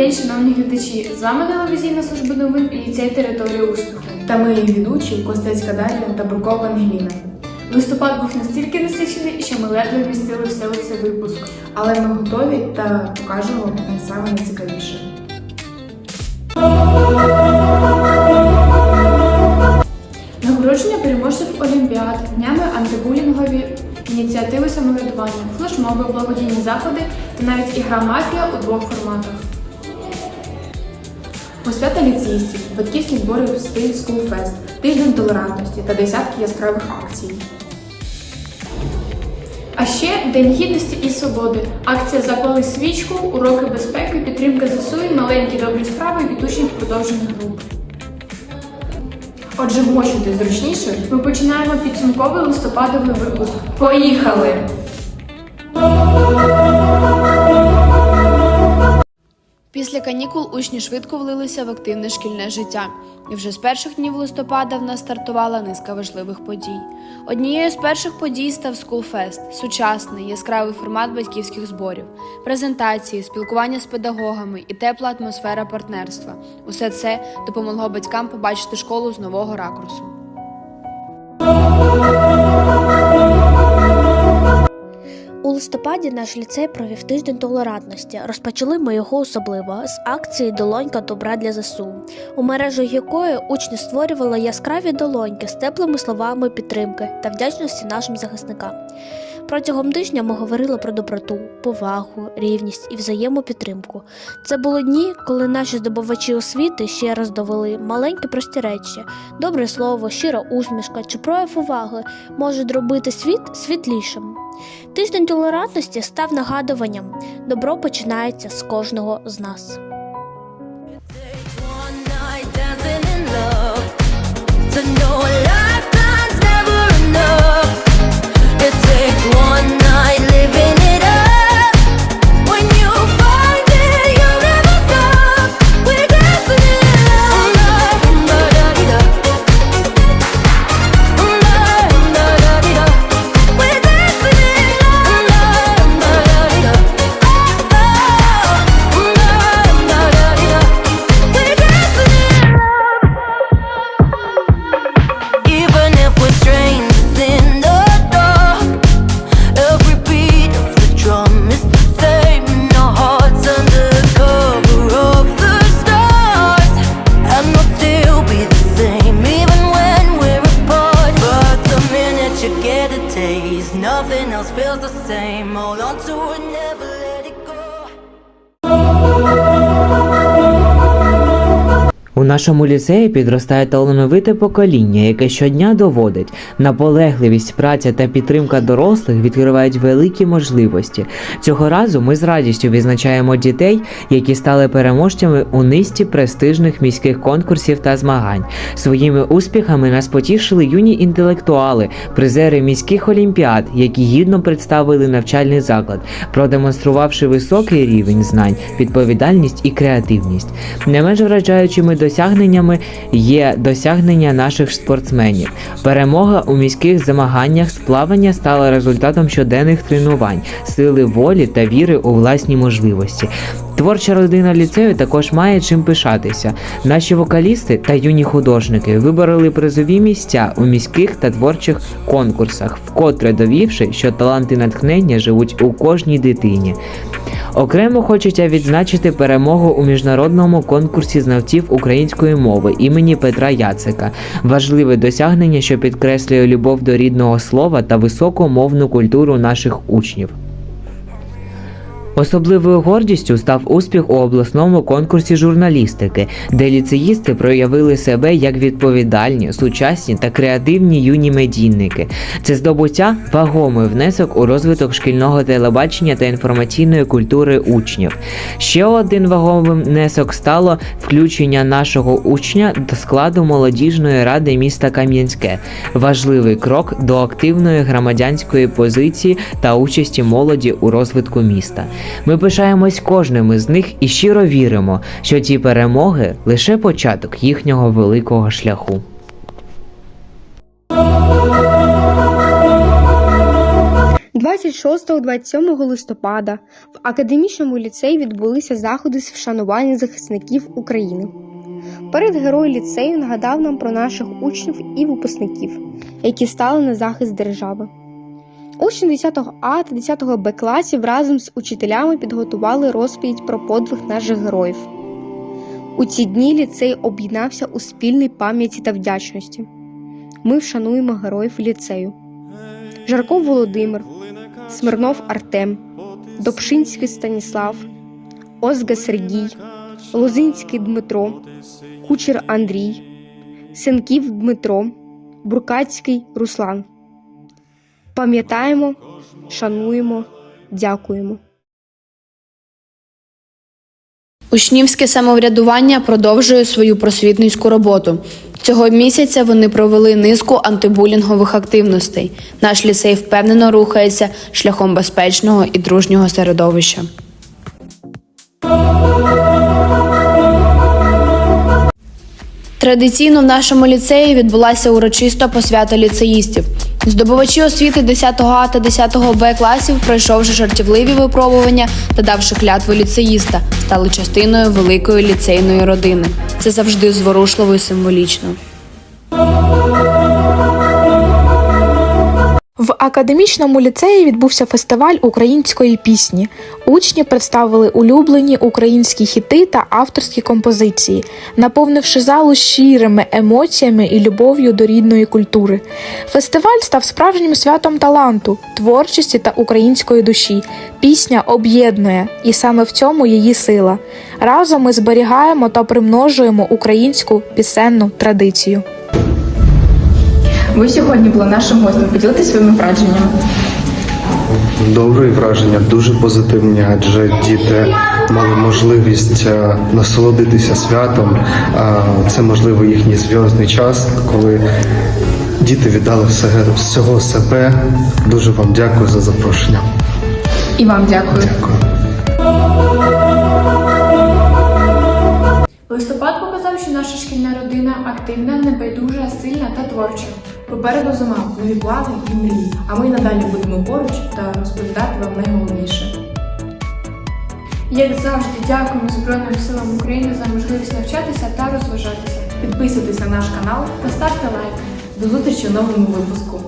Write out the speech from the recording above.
день, шановні глядачі! З вами телевізійна служба новин і ліцей території успіху. Та ми її ведучі Костецька Дар'я та Буркова Ангеліна. Листопад був настільки насичений, що ми ледве вмістили все у цей випуск. Але ми готові та покажемо найсаме найцікавіше. Нагородження переможців Олімпіад, днями антибулінгові ініціативи самоврядування, флешмоби, благодійні заходи та навіть ігра мафія у двох форматах. Посвята ліцеїстів, батьківські збори в стиль School тиждень толерантності та десятки яскравих акцій. А ще День гідності і свободи, акція Запали свічку, уроки безпеки, підтримка ЗСУ і маленькі добрі справи від учнів продовжених груп. Отже, вмощуйте зручніше. Ми починаємо підсумковий листопадовий випуск. Поїхали! Учні швидко влилися в активне шкільне життя, і вже з перших днів листопада в нас стартувала низка важливих подій. Однією з перших подій став Скулфест – сучасний яскравий формат батьківських зборів, презентації, спілкування з педагогами і тепла атмосфера партнерства. Усе це допомогло батькам побачити школу з нового ракурсу. У листопаді наш ліцей провів тиждень толерантності. Розпочали ми його особливо з акції Долонька добра для ЗСУ, у мережу якої учні створювали яскраві долоньки з теплими словами підтримки та вдячності нашим захисникам. Протягом тижня ми говорили про доброту, повагу, рівність і взаємопідтримку. Це були дні, коли наші здобувачі освіти ще раз довели маленькі прості речі, добре слово, щира усмішка чи прояв уваги можуть робити світ світлішим. Тиждень толерантності став нагадуванням: добро починається з кожного з нас. To know one night living never У нашому ліцеї підростає талановите покоління, яке щодня доводить, наполегливість, праця та підтримка дорослих відкривають великі можливості. Цього разу ми з радістю відзначаємо дітей, які стали переможцями у низці престижних міських конкурсів та змагань. Своїми успіхами нас потішили юні інтелектуали, призери міських олімпіад, які гідно представили навчальний заклад, продемонструвавши високий рівень знань, відповідальність і креативність. Не менш вражаючими досягненнями є досягнення наших спортсменів. Перемога у міських змаганнях з плавання стала результатом щоденних тренувань, сили волі та віри у власні можливості. Творча родина ліцею також має чим пишатися. Наші вокалісти та юні художники вибороли призові місця у міських та творчих конкурсах, вкотре довівши, що таланти натхнення живуть у кожній дитині. Окремо хочеться відзначити перемогу у міжнародному конкурсі знавців української мови імені Петра Яцика. Важливе досягнення, що підкреслює любов до рідного слова та високу мовну культуру наших учнів. Особливою гордістю став успіх у обласному конкурсі журналістики, де ліцеїсти проявили себе як відповідальні, сучасні та креативні юні медійники. Це здобуття вагомий внесок у розвиток шкільного телебачення та інформаційної культури учнів. Ще один вагомим внесок стало включення нашого учня до складу молодіжної ради міста Кам'янське. Важливий крок до активної громадянської позиції та участі молоді у розвитку міста. Ми пишаємось кожним із них і щиро віримо, що ці перемоги лише початок їхнього великого шляху. 26-27 листопада в академічному ліцеї відбулися заходи з вшанування захисників України. Перед герой ліцею нагадав нам про наших учнів і випускників, які стали на захист держави. Учні 10 А та 10 Б класів разом з учителями підготували розповідь про подвиг наших героїв. У ці дні ліцей об'єднався у спільній пам'яті та вдячності. Ми вшануємо героїв ліцею. Жарков Володимир, Смирнов Артем, Добшинський Станіслав, Озга Сергій, Лозинський Дмитро, Кучер Андрій, Сенків Дмитро, Буркацький Руслан. Пам'ятаємо, шануємо, дякуємо. Учнівське самоврядування продовжує свою просвітницьку роботу. Цього місяця вони провели низку антибулінгових активностей. Наш ліцей впевнено рухається шляхом безпечного і дружнього середовища. Традиційно в нашому ліцеї відбулася урочиста посвята ліцеїстів. Здобувачі освіти 10 А та 10 Б класів, пройшовши жартівливі випробування та давши клятву ліцеїста, стали частиною великої ліцейної родини. Це завжди зворушливо і символічно. В академічному ліцеї відбувся фестиваль української пісні. Учні представили улюблені українські хіти та авторські композиції, наповнивши залу щирими емоціями і любов'ю до рідної культури. Фестиваль став справжнім святом таланту, творчості та української душі. Пісня об'єднує, і саме в цьому її сила. Разом ми зберігаємо та примножуємо українську пісенну традицію. Ви сьогодні були нашим гостем. Поділитесь своїми враженнями. Добрі враження, дуже позитивні, адже діти мали можливість е, насолодитися святом. Це можливо їхній зв'язний час, коли діти віддали всього себе. Дуже вам дякую за запрошення. І вам дякую. Дякую. Листопад показав, що наша шкільна родина активна, небайдужа, сильна та творча. Попереду зима, нові плани і мрії. А ми надалі будемо поруч та розповідати вам найголовніше. Як завжди, дякуємо Збройним силам України за можливість навчатися та розважатися. Підписуйтесь на наш канал Та ставте лайк. До зустрічі в новому випуску.